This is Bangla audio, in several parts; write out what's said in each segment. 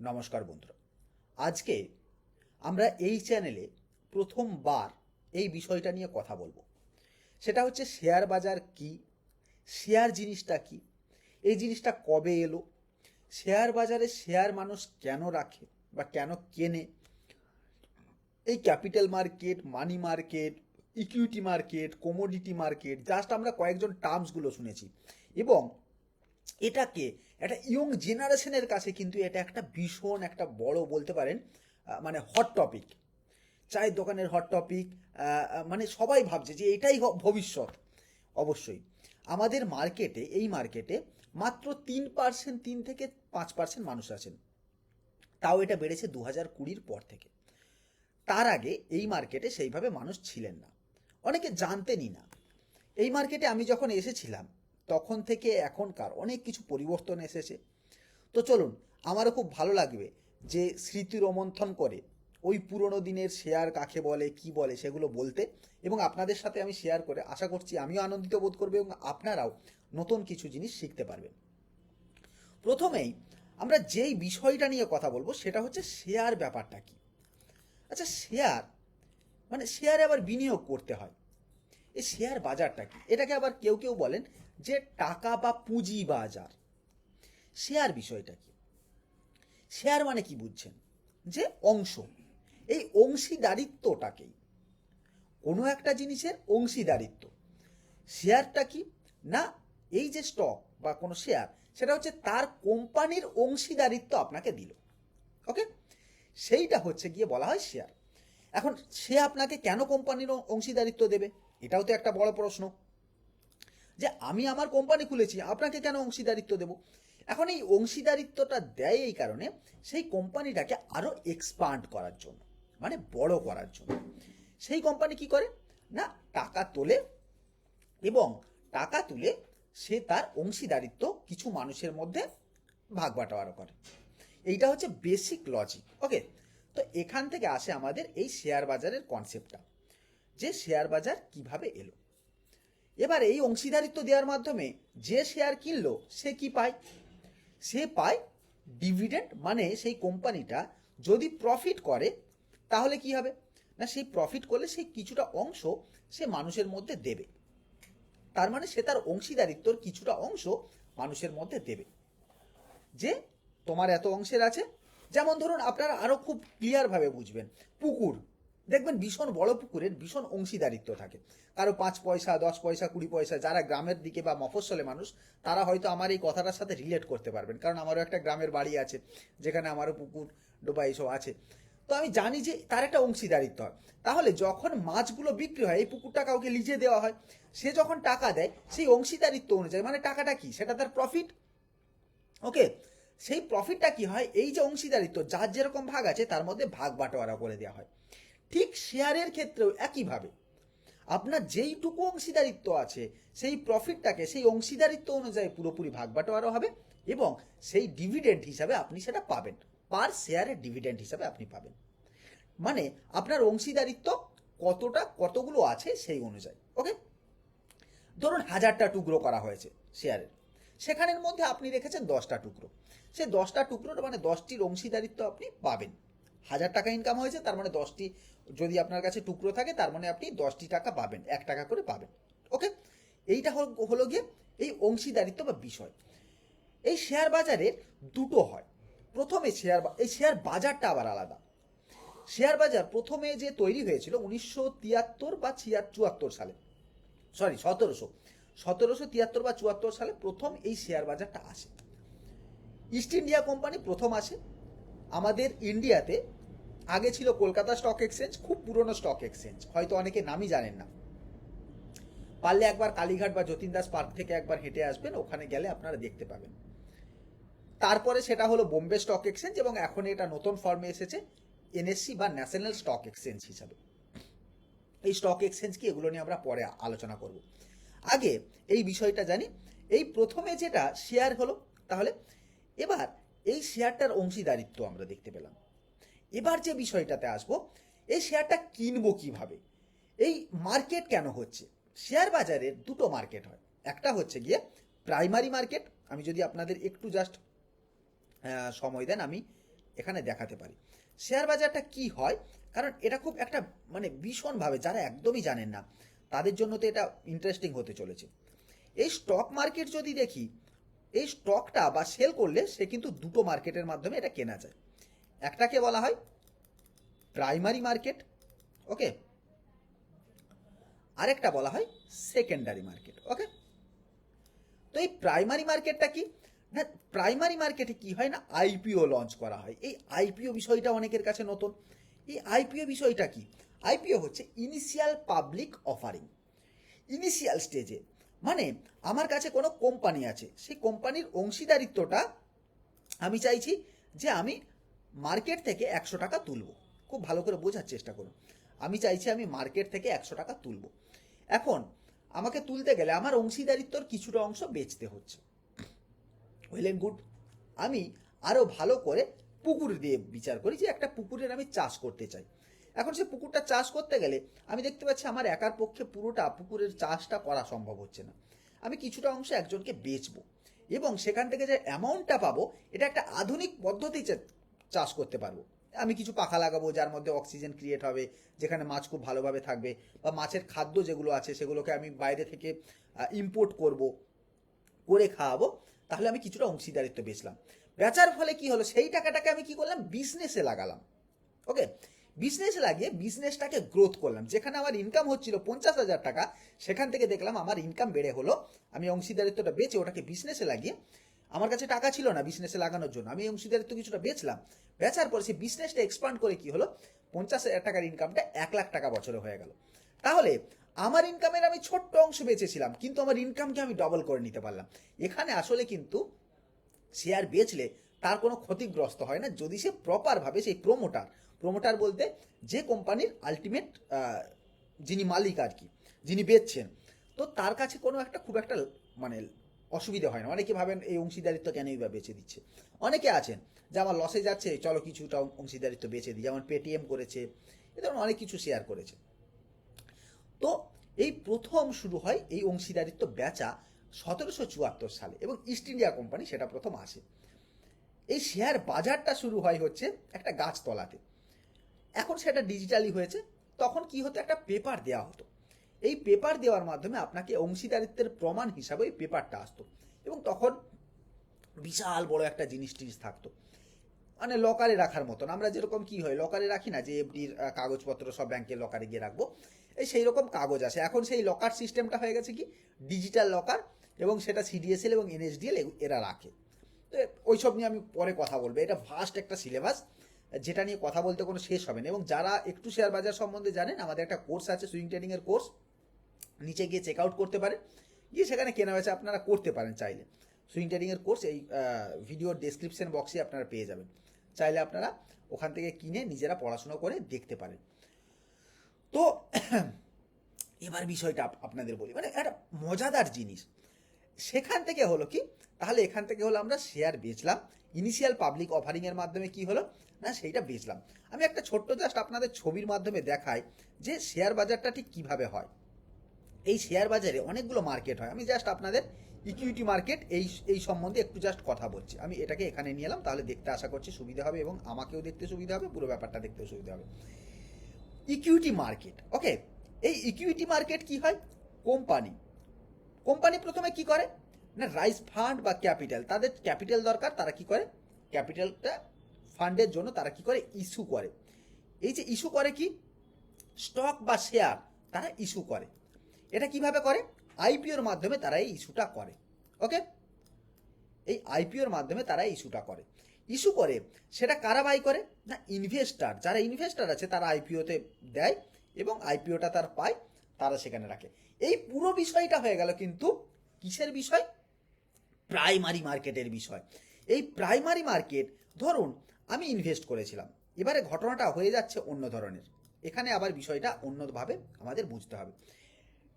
নমস্কার বন্ধুরা। আজকে আমরা এই চ্যানেলে প্রথমবার এই বিষয়টা নিয়ে কথা বলব। সেটা হচ্ছে শেয়ার বাজার কি, শেয়ার জিনিসটা কি, এই জিনিসটা কবে এলো, শেয়ার বাজারে শেয়ার মানুষ কেন রাখে বা কেন কেনে, এই capital market, money market, equity market, commodity market, just আমরা কয়েকজন টার্মসগুলো শুনেছি এবং এটাকে, একটা ইয়ং জেনারেশনের কাছে কিন্তু এটা একটা ভীষণ একটা বড় বলতে পারেন মানে হট টপিক চায়ের দোকানের হট টপিক মানে সবাই ভাবছে যে এটাই ভবিষ্যৎ, অবশ্যই। আমাদের মার্কেটে এই মার্কেটে মাত্র তিন পার্সেন্ট তিন থেকে পাঁচ পার্সেন্ট মানুষ আছেন। তাও এটা বেড়েছে দু হাজার কুড়ির পর থেকে। তার আগে এই মার্কেটে সেইভাবে মানুষ ছিলেন না। অনেকে জানতেনই না। এই মার্কেটে আমি যখন এসেছিলাম তখন থেকে এখনকার অনেক কিছু পরিবর্তন এসেছে। তো চলুন, আমারও খুব ভালো লাগবে যে স্মৃতি রোমন্থন করে ওই পুরনো দিনের শেয়ার কাকে বলে, কি বলে সেগুলো বলতে এবং আপনাদের সাথে আমি শেয়ার করে আশা করছি আমিও আনন্দিত বোধ করব এবং আপনারাও নতুন কিছু জিনিস শিখতে পারবেন। প্রথমেই আমরা যেই বিষয়টা নিয়ে কথা বলব সেটা হচ্ছে শেয়ার ব্যাপারটা কি। আচ্ছা শেয়ার মানে শেয়ারে আবার বিনিয়োগ করতে হয়। এই শেয়ার বাজারটা কি? এটাকে আবার কেউ কেউ বলেন যে টাকা বা পুঁজি বাজার শেয়ার বিষয়টা কি? শেয়ার মানে কি বুঝছেন? যে অংশ। এই অংশীদারিত্বটাকেই, কোনো একটা জিনিসের অংশীদারিত্ব। শেয়ারটা কি? না, এই যে স্টক বা কোনো শেয়ার সেটা হচ্ছে তার কোম্পানির অংশীদারিত্ব আপনাকে দিল। ওকে সেইটা হচ্ছে গিয়ে বলা হয় শেয়ার এখন সে আপনাকে কেন কোম্পানির অংশীদারিত্ব দেবে? এটাও তো একটা বড় প্রশ্ন। যে আমি আমার কোম্পানি খুলেছি, আপনাকে কেন অংশীদারিত্ব দেব? এখন এই অংশীদারিত্বটা দেয় এই কারণে সেই কোম্পানিটাকে আরও এক্সপান্ড করার জন্য মানে বড় করার জন্য। সেই কোম্পানি কি করে? না, টাকা তোলে এবং টাকা তুলে সে তার অংশীদারিত্ব কিছু মানুষের মধ্যে ভাগ বাটোয়ারা করে। এইটা হচ্ছে বেসিক লজিক ওকে তো এখান থেকে আসে আমাদের এই শেয়ার বাজারের কনসেপ্টটা যে শেয়ার বাজার কীভাবে এলো। এবার এই অংশীদারিত্ব দেওয়ার মাধ্যমে যে শেয়ার কিনলো, সে কি পায়? সে পায় ডিভিডেন্ড মানে সেই কোম্পানিটা যদি প্রফিট করে, তাহলে কি হবে? না সেই প্রফিট করলে সেই কিছুটা অংশ সে মানুষের মধ্যে দেবে। তার মানে সে তার অংশীদারিত্বর কিছুটা অংশ মানুষের মধ্যে দেবে। যে তোমার এত অংশের আছে, যেমন ধরুন আপনারা আরও খুব ক্লিয়ার ভাবে বুঝবেন, পুকুর। দেখবেন ভীষণ বড় পুকুরের ভীষণ অংশীদারিত্ব থাকে। কারও পাঁচ পয়সা, দশ পয়সা, কুড়ি পয়সা, যারা গ্রামের দিকে বা মফস্বলে মানুষ, তারা হয়তো আমার এই কথাটার সাথে রিলেট করতে পারবেন। কারণ আমারও একটা গ্রামের বাড়ি আছে, যেখানে আমারও পুকুর, ডোবা এইসব আছে। তো আমি জানি যে তার একটা অংশীদারিত্ব হয়। তাহলে যখন মাছগুলো বিক্রি হয়, এই পুকুরটা কাউকে লিজে দেওয়া হয়, সে যখন টাকা দেয়, সেই অংশীদারিত্ব অনুযায়ী মানে টাকাটা কি? সেটা তার প্রফিট ওকে সেই প্রফিটটা কি হয়? এই যে অংশীদারিত্ব, যার যেরকম ভাগ আছে, তার মধ্যে ভাগ বাটোয়ারা করে দেওয়া হয়। ঠিক শেয়ারের ক্ষেত্রেও একইভাবে। আপনার যেইটুকু অংশীদারিত্ব আছে, সেই প্রফিটটাকে সেই অংশীদারিত্ব অনুযায়ী পুরোপুরি ভাগ বাটোয়ারা হবে এবং সেই ডিভিডেন্ড হিসাবে আপনি সেটা পাবেন। পার শেয়ারের ডিভিডেন্ড হিসাবে আপনি পাবেন। মানে আপনার অংশীদারিত্ব কতটা, কতগুলো আছে সেই অনুযায়ী ওকে ধরুন হাজারটা টুকরো করা হয়েছে শেয়ারের সেখানের মধ্যে আপনি রেখেছেন দশটা টুকরো। সে দশটা টুকরোর মানে দশটির অংশীদারিত্ব আপনি পাবেন। হাজার টাকা ইনকাম হয়েছে, তার মানে দশটি যদি আপনার কাছে টুকরো থাকে, তার মানে আপনি দশটি টাকা পাবেন, এক টাকা করে পাবেন। ওকে এইটা হল- গিয়ে এই অংশীদারিত্ব বা বিষয়। এই শেয়ার বাজারের দুটো হয়। প্রথমে শেয়ার এই শেয়ার বাজারটা আবার আলাদা। শেয়ার বাজার প্রথমে যে তৈরি হয়েছিল উনিশশো তিয়াত্তর বা ছিয়া- চুয়াত্তর সালে। সরি সতেরোশো। সতেরোশো তিয়াত্তর বা চুয়াত্তর সালে প্রথম এই শেয়ার বাজারটা আসে। ইস্ট ইন্ডিয়া কোম্পানি প্রথম আসে। আমাদের ইন্ডিয়াতে আগে ছিল কলকাতা স্টক এক্সচেঞ্জ খুব পুরনো স্টক এক্সচেঞ্জ হয়তো অনেকে নামই জানেন না। পারলে একবার কালীঘাট বা যতীন দাস পার্ক থেকে একবার হেঁটে আসবেন, ওখানে গেলে আপনারা দেখতে পাবেন। তারপরে সেটা হলো বোম্বে স্টক এক্সচেঞ্জ এবং এখন এটা নতুন ফর্মে এসেছে এনএসসি বা ন্যাশনাল স্টক এক্সচেঞ্জ হিসাবে। এই স্টক এক্সচেঞ্জ কি, এগুলো নিয়ে আমরা পরে আলোচনা করব। আগে এই বিষয়টা জানি, এই প্রথমে যেটা শেয়ার হলো, তাহলে এবার এই শেয়ারটার অংশীদারিত্ব আমরা দেখতে পেলাম। এবার যে বিষয়টাতে আসব, এই শেয়ারটা কিনবো কীভাবে? এই মার্কেট কেন হচ্ছে? শেয়ার বাজারের দুটো মার্কেট হয়। একটা হচ্ছে গিয়ে প্রাইমারি মার্কেট। আমি যদি আপনাদের একটু জাস্ট সময় দেন, আমি এখানে দেখাতে পারি। শেয়ার বাজারটা কি হয়? কারণ এটা খুব একটা মানে ভীষণভাবে, যারা একদমই জানেন না, তাদের জন্য তো এটা ইন্টারেস্টিং হতে চলেছে। এই স্টক মার্কেট যদি দেখি, এই স্টকটা বা সেল করলে সে কিন্তু দুটো মার্কেটের মাধ্যমে এটা কেনা যায়। একটাকে বলা হয় প্রাইমারি মার্কেট, ওকে? আরেকটা বলা হয় সেকেন্ডারি মার্কেট, ওকে? তো এই প্রাইমারি মার্কেটটা কি? না, প্রাইমারি মার্কেটে কি হয় না, আইপিও লঞ্চ করা হয়। এই আইপিও বিষয়টা অনেকের কাছে নতুন। এই আইপিও বিষয়টা কি? আইপিও হচ্ছে ইনিশিয়াল পাবলিক অফারিং ইনিশিয়াল স্টেজে মানে আমার কাছে কোনো কোম্পানি আছে, সেই কোম্পানির অংশীদারিত্বটা আমি চাইছি যে আমি মার্কেট থেকে একশো টাকা তুলব। খুব ভালো করে বোঝার চেষ্টা করুন। আমি চাইছি আমি মার্কেট থেকে একশো টাকা তুলব। এখন, আমাকে তুলতে গেলে আমার অংশীদারিত্বর কিছুটা অংশ বেচতে হচ্ছে। ওয়েল এন্ড গুড আমি আরও ভালো করে পুকুর দিয়ে বিচার করি যে একটা পুকুরের আমি চাষ করতে চাই। এখন সে পুকুরটা চাষ করতে গেলে আমি দেখতে পাচ্ছি আমার একার পক্ষে পুরোটা পুকুরের চাষটা করা সম্ভব হচ্ছে না। আমি কিছুটা অংশ একজনকে বেচবো এবং সেখান থেকে যে অ্যামাউন্টটা পাবো, এটা একটা আধুনিক পদ্ধতিতে চাষ করতে পারব। আমি কিছু পাখা লাগাবো, যার মধ্যে অক্সিজেন ক্রিয়েট হবে, যেখানে মাছ খুব ভালোভাবে থাকবে বা মাছের খাদ্য যেগুলো আছে সেগুলোকে আমি বাইরে থেকে ইম্পোর্ট করব, করে খাওয়াবো, তাহলে আমি কিছুটা অংশীদারিত্ব বেচলাম। বেচার ফলে কি হলো, সেই টাকাটাকে আমি কি করলাম বিজনেসে লাগালাম। ওকে? বিজনেসে লাগিয়ে বিজনেসটাকে গ্রোথ করলাম। যেখানে আমার ইনকাম হচ্ছিল পঞ্চাশ হাজার টাকা, সেখান থেকে দেখলাম আমার ইনকাম বেড়ে হলো, আমি অংশীদারিত্বটা বেচে ওটাকে বিজনেসে লাগিয়ে আমার কাছে টাকা ছিল না বিজনেসে লাগানোর জন্য। আমি অংশীদারিত্ব কিছুটা বেচলাম। বেচার পরে সেই বিজনেসটা এক্সপান্ড করে কি হলো? পঞ্চাশ হাজার টাকার ইনকামটা এক লাখ টাকা বছরে হয়ে গেল। তাহলে আমার ইনকামের আমি ছোট্ট অংশ বেঁচেছিলাম, কিন্তু আমার ইনকামকে আমি ডবল করে নিতে পারলাম। এখানে আসলে কিন্তু শেয়ার বেচলে তার কোনো ক্ষতিগ্রস্ত হয় না। যদি সে প্রপারভাবে সেই প্রোমোটার প্রোমোটার বলতে যে কোম্পানির আলটিমেট যিনি মালিক আর কি, যিনি বেচছেন, তো তার কাছে কোনো একটা খুব একটা মানে অসুবিধা হয় না। অনেকে ভাবেন এই অংশীদারিত্ব কেনই বা বেচে দিচ্ছে? অনেকে আছেন যে আমার লসে যাচ্ছে, চলো কিছুটা অংশীদারিত্ব বেচে দিই। যেমন পেটিএম করেছে, এ ধরনের অনেক কিছু শেয়ার করেছে। তো এই প্রথম শুরু হয় এই অংশীদারিত্ব বেচা সতেরোশো চুয়াত্তর সালে এবং ইস্ট ইন্ডিয়া কোম্পানি সেটা প্রথম আসে। এই শেয়ার বাজারটা শুরু হয় হচ্ছে একটা গাছতলাতে। এখন সেটা ডিজিটালি হয়েছে। তখন কি হতো? একটা পেপার দেওয়া হতো। এই পেপার দেওয়ার মাধ্যমে আপনাকে অংশীদারিত্বের প্রমাণ হিসাবে ওই পেপারটা আসতো। এবং তখন বিশাল বড় একটা জিনিস টিনিস থাকতো। মানে লকারে রাখার মতন। আমরা যেরকম কি হয় লকারে রাখি না যে এফডির কাগজপত্র সব ব্যাংকে লকারে গিয়ে রাখব। এই সেই রকম কাগজ আছে এখন সেই লকার সিস্টেমটা হয়ে গেছে কি? ডিজিটাল লকার এবং সেটা সিডিএসএল এবং এনএসডিএল এরা রাখে। তো ওইসব নিয়ে আমি পরে কথা বলব। এটা ফার্স্ট একটা সিলেবাস যেটা নিয়ে কথা বলতে কোনো শেষ হবে না। এবং যারা একটু শেয়ার বাজার সম্বন্ধে জানেন, আমাদের একটা কোর্স আছে সুইং ট্রেডিংয়ের কোর্স নিচে গিয়ে চেক আউট করতে পারেন গিয়ে সেখানে কেনা বেচা আপনারা করতে পারেন চাইলে। সুইং ট্রেডিংয়ের কোর্স এই ভিডিওর ডেসক্রিপশন বক্সে আপনারা পেয়ে যাবেন। চাইলে আপনারা ওখান থেকে কিনে নিজেরা পড়াশোনা করে দেখতে পারেন। তো, এবার বিষয়টা আপনাদের বলি। মানে একটা মজাদার জিনিস। সেখান থেকে হলো কি, তাহলে এখান থেকে হলো আমরা শেয়ার বেচলাম। ইনিশিয়াল পাবলিক অফারিং এর মাধ্যমে কি হলো? না, সেইটা বেচলাম। আমি একটা ছোট্ট জাস্ট আপনাদের ছবির মাধ্যমে দেখাই যে শেয়ার বাজারটা ঠিক কীভাবে হয়। এই শেয়ার বাজারে অনেকগুলো মার্কেট হয়। আমি জাস্ট আপনাদের ইকুইটি মার্কেট এই এই সম্বন্ধে একটু জাস্ট কথা বলছি। আমি এটাকে এখানে নিয়ে এলাম, তাহলে দেখতে আশা করছি সুবিধা হবে এবং আমাকেও দেখতে সুবিধা হবে, পুরো ব্যাপারটা দেখতেও সুবিধা হবে। ইকুইটি মার্কেট ওকে এই ইকুইটি মার্কেট কি হয়? কোম্পানি কোম্পানি প্রথমে কি করে? না রাইস ফান্ড বা ক্যাপিটাল তাদের ক্যাপিটাল দরকার, তারা কি করে? ক্যাপিটালটা ফান্ডের জন্য তারা কি করে? ইস্যু করে। এই যে ইস্যু করে কি? স্টক বা শেয়ার তারা ইস্যু করে। এটা কীভাবে করে? আইপিওর মাধ্যমে তারা এই ইস্যুটা করে। ওকে? এই আইপিওর মাধ্যমে তারা ইস্যুটা করে। ইস্যু করে সেটা কারা বাই করে? না ইনভেস্টার যারা ইনভেস্টার আছে, তারা আইপিওতে দেয় এবং আইপিওটা তার পায়, তারা সেখানে রাখে। এই পুরো বিষয়টা হয়ে গেল কিন্তু কিসের বিষয়? প্রাইমারি মার্কেটের বিষয়। এই প্রাইমারি মার্কেট ধরুন, আমি ইনভেস্ট করেছিলাম। এবারে ঘটনাটা হয়ে যাচ্ছে অন্য ধরনের। এখানে আবার বিষয়টা অন্যভাবে আমাদের বুঝতে হবে।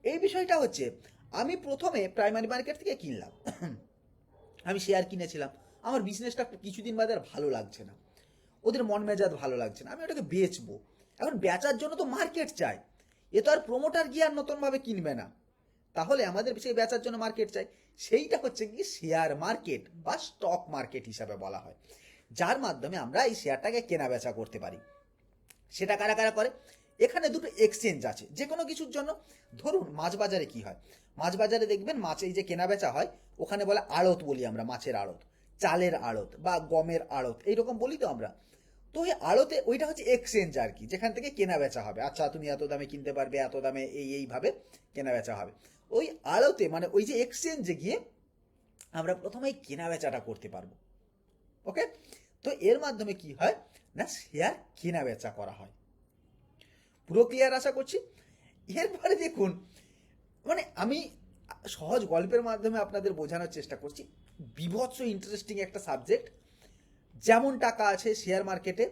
এই বিষয়টা হচ্ছে, আমি প্রথমে প্রাইমারি মার্কেট থেকে কিনলাম। আমি শেয়ার কিনেছিলাম। আমার বিজনেসটা কিছুদিন বাদে আর ভালো লাগছে না। ওদের মন মেজাজ ভালো লাগছে না। আমি ওটাকে বেচবো। এখন বেচার জন্য তো মার্কেট চাই। এ তো আর প্রমোটার গিয়ে আর নতুনভাবে কিনবে না। তাহলে আমাদের সেই বেচার জন্য মার্কেট চাই। সেইটা হচ্ছে কি শেয়ার মার্কেট বা স্টক মার্কেট হিসাবে বলা হয়। যার মাধ্যমে আমরা এই শেয়ারটাকে কেনা বেচা করতে পারি। সেটা কারা কারা করে? এখানে দুটো এক্সচেঞ্জ আছে যে কোনো কিছুর জন্য। ধরুন মাছ বাজারে কি হয়? মাছ বাজারে দেখবেন মাছ এই যে কেনা বেচা হয়, ওখানে বলে আড়ত বলি আমরা, মাছের আড়ত, চালের আড়ত বা গমের আড়ত, এইরকম বলি তো আমরা। তো ওই আড়তে ওইটা হচ্ছে এক্সচেঞ্জ আর কি, যেখান থেকে কেনা বেচা হবে। আচ্ছা তুমি এত দামে কিনতে পারবে, এত দামে এই এইভাবে কেনা বেচা হবে। ওই আড়তে মানে ওই যে এক্সচেঞ্জে গিয়ে আমরা প্রথমেই কেনা বেচাটা করতে পারব। ওকে তো এর মাধ্যমে কি হয়? না শেয়ার কেনা বেচা করা হয়। পুরো ক্লিয়ার আশা করছি। এরপরে দেখুন মানে আমি সহজ গল্পের মাধ্যমে আপনাদের বোঝানোর চেষ্টা করছি। বিভৎস ইন্টারেস্টিং একটা সাবজেক্ট যেমন টাকা আছে শেয়ার মার্কেটে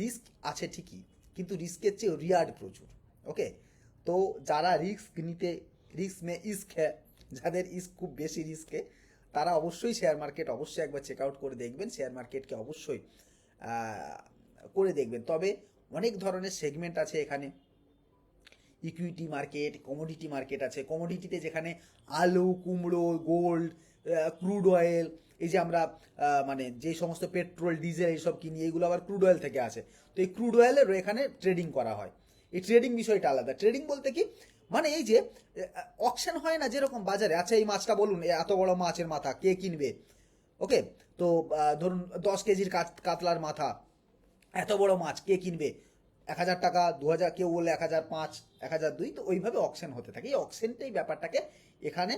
রিস্ক আছে ঠিকই, কিন্তু রিস্কের চেয়ে রিয়ার্ড প্রচুর ওকে তো যারা রিস্ক নিতে রিস্ক মে ইস্ক হ্যাঁ যাদের ইস্ক খুব বেশি রিস্কে তারা অবশ্যই শেয়ার মার্কেট অবশ্যই একবার চেক আউট করে দেখবেন শেয়ার মার্কেটকে অবশ্যই করে দেখবেন। তবে অনেক ধরনের সেগমেন্ট আছে এখানে। ইকুইটি মার্কেট কমোডিটি মার্কেট আছে। কমোডিটিতে যেখানে আলু, কুমড়ো গোল্ড ক্রুড অয়েল এই যে আমরা মানে যে সমস্ত পেট্রোল ডিজেল এইসব কিনি এইগুলো আবার ক্রুড অয়েল থেকে আসে। তো এই ক্রুড অয়েলের এখানে ট্রেডিং করা হয়। এই ট্রেডিং বিষয়টা আলাদা। ট্রেডিং বলতে কি? মানে এই যে অকশন হয় না যেরকম বাজারে। আচ্ছা এই মাছটা বলুন এত বড় মাছের মাথা, কে কিনবে? ওকে তো ধরুন দশ কেজির কাত- কাতলার মাথা এত বড় মাছ কে কিনবে? এক হাজার টাকা, দু হাজার, কেউ বললে এক হাজার পাঁচ, এক হাজার দুই, তো ওইভাবে অকশন হতে থাকে। এই অকশনটাই ব্যাপারটাকে এখানে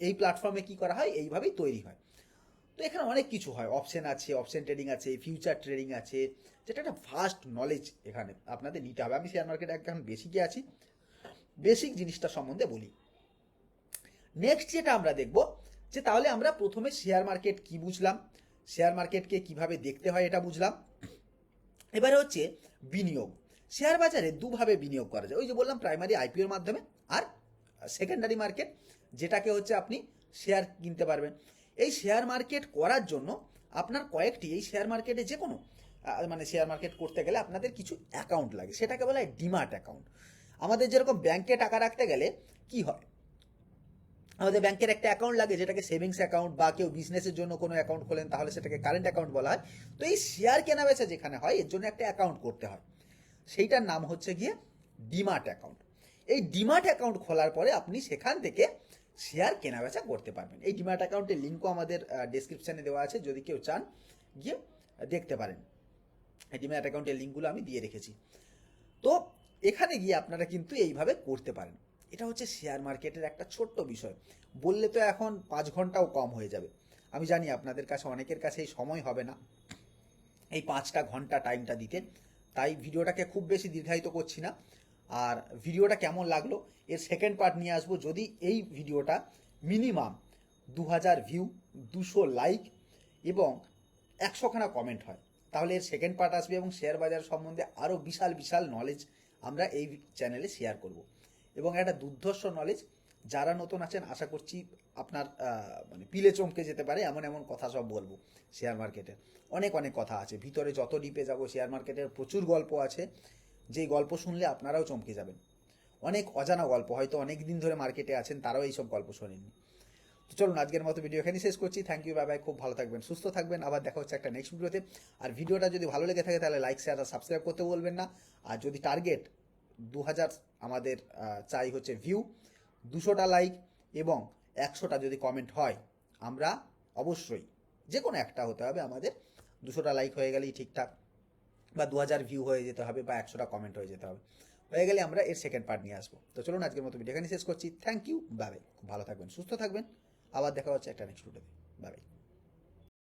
এই প্ল্যাটফর্মে কি করা হয়? এইভাবেই তৈরি হয়। তো এখানে অনেক কিছু হয়। অপশন আছে অপশন ট্রেডিং আছে ফিউচার ট্রেডিং আছে, যেটা একটা ফাস্ট নলেজ এখানে আপনাদের নিতে হবে। আমি শেয়ার মার্কেটে এখন বেসিকে আছি। বেসিক জিনিসটা সম্বন্ধে বলি। নেক্সট যেটা আমরা দেখব, যে তাহলে আমরা প্রথমে শেয়ার মার্কেট কি বুঝলাম? শেয়ার মার্কেটকে কীভাবে দেখতে হয় এটা বুঝলাম। এবারে হচ্ছে বিনিয়োগ। শেয়ার বাজারে দুভাবে বিনিয়োগ করা যায়। ওই যে বললাম প্রাইমারি আইপিওর মাধ্যমে আর সেকেন্ডারি মার্কেট যেটাকে হচ্ছে আপনি শেয়ার কিনতে পারবেন। এই শেয়ার মার্কেট করার জন্য আপনার কয়েকটি, এই শেয়ার মার্কেটে যে কোনো মানে শেয়ার মার্কেট করতে গেলে আপনাদের কিছু অ্যাকাউন্ট লাগে। সেটাকে বলা হয় ডিমার্ট অ্যাকাউন্ট আমাদের যেরকম ব্যাংকে টাকা রাখতে গেলে কি হয়? আমাদের ব্যাংকের একটা অ্যাকাউন্ট লাগে যেটাকে সেভিংস অ্যাকাউন্ট বা কেউ বিজনেসের জন্য কোনো অ্যাকাউন্ট খোলেন, তাহলে সেটাকে কারেন্ট অ্যাকাউন্ট বলা হয়। তো এই শেয়ার কেনা বেচা যেখানে হয়, এর জন্য একটা অ্যাকাউন্ট করতে হয়। সেইটার নাম হচ্ছে গিয়ে ডিমার্ট অ্যাকাউন্ট এই ডিমার্ট অ্যাকাউন্ট খোলার পরে আপনি সেখান থেকে শেয়ার কেনা বেচা করতে পারবেন। এই ডিমার্ট অ্যাকাউন্টের লিঙ্কও আমাদের ডেসক্রিপশানে দেওয়া আছে। যদি কেউ চান, গিয়ে দেখতে পারেন। এই ডিমার্ট অ্যাকাউন্টের লিঙ্কগুলো আমি দিয়ে রেখেছি। তো এখানে গিয়ে আপনারা কিন্তু এইভাবে করতে পারেন। এটা হচ্ছে শেয়ার মার্কেটের একটা ছোট্ট বিষয়। বললে তো এখন পাঁচ ঘন্টাও কম হয়ে যাবে। আমি জানি আপনাদের কাছে, অনেকের কাছে এই সময় হবে না এই পাঁচটা ঘণ্টা টাইমটা দিতে। তাই ভিডিওটাকে খুব বেশি দীর্ঘায়িত করছি না। আর ভিডিওটা কেমন লাগল, এর সেকেন্ড পার্ট নিয়ে আসব। যদি এই ভিডিওটা মিনিমাম দু হাজার ভিউ দুশো লাইক এবং একশোখানা কমেন্ট হয়, তাহলে এর সেকেন্ড পার্ট আসবে এবং শেয়ার বাজার সম্বন্ধে আরও বিশাল বিশাল নলেজ আমরা এই চ্যানেলে শেয়ার করব। এবং একটা দুর্ধর্ষ নলেজ যারা নতুন আছেন, আশা করছি আপনার মানে পিলে চমকে যেতে পারে, এমন এমন কথা সব বলব শেয়ার মার্কেটের অনেক অনেক কথা আছে। ভিতরে যত ডিপে যাব শেয়ার মার্কেটের প্রচুর গল্প আছে। যেই গল্প শুনলে আপনারাও চমকে যাবেন। অনেক অজানা গল্প, হয়তো অনেক দিন ধরে মার্কেটে আছেন, তারাও এইসব গল্প শোনেননি। তো চলুন, আজকের মতো ভিডিও এখানেই শেষ করছি। থ্যাংক ইউ বাই বাই খুব ভালো থাকবেন, সুস্থ থাকবেন। আবার দেখা হচ্ছে একটা নেক্সট ভিডিওতে আর ভিডিওটা যদি ভালো লেগে থাকে, তাহলে লাইক শেয়ার আর সাবস্ক্রাইব করতে বলবেন না। আর যদি টার্গেট দু হাজার আমাদের চাই হচ্ছে ভিউ দুশোটা লাইক এবং একশোটা যদি কমেন্ট হয়, আমরা অবশ্যই যে কোনো একটা হতে হবে আমাদের। দুশোটা লাইক হয়ে গেলেই ঠিকঠাক, বা দু হাজার ভিউ হয়ে যেতে হবে, বা একশোটা কমেন্ট হয়ে যেতে হবে। হয়ে গেলে আমরা এর সেকেন্ড পার্ট নিয়ে আসব। তো চলুন আজকের মতো ভিডিও এখানে শেষ করছি। থ্যাংক ইউ বাই খুব ভালো থাকবেন, সুস্থ থাকবেন। আবার দেখা হচ্ছে একটা নেক্সট ভিডিওতে বাই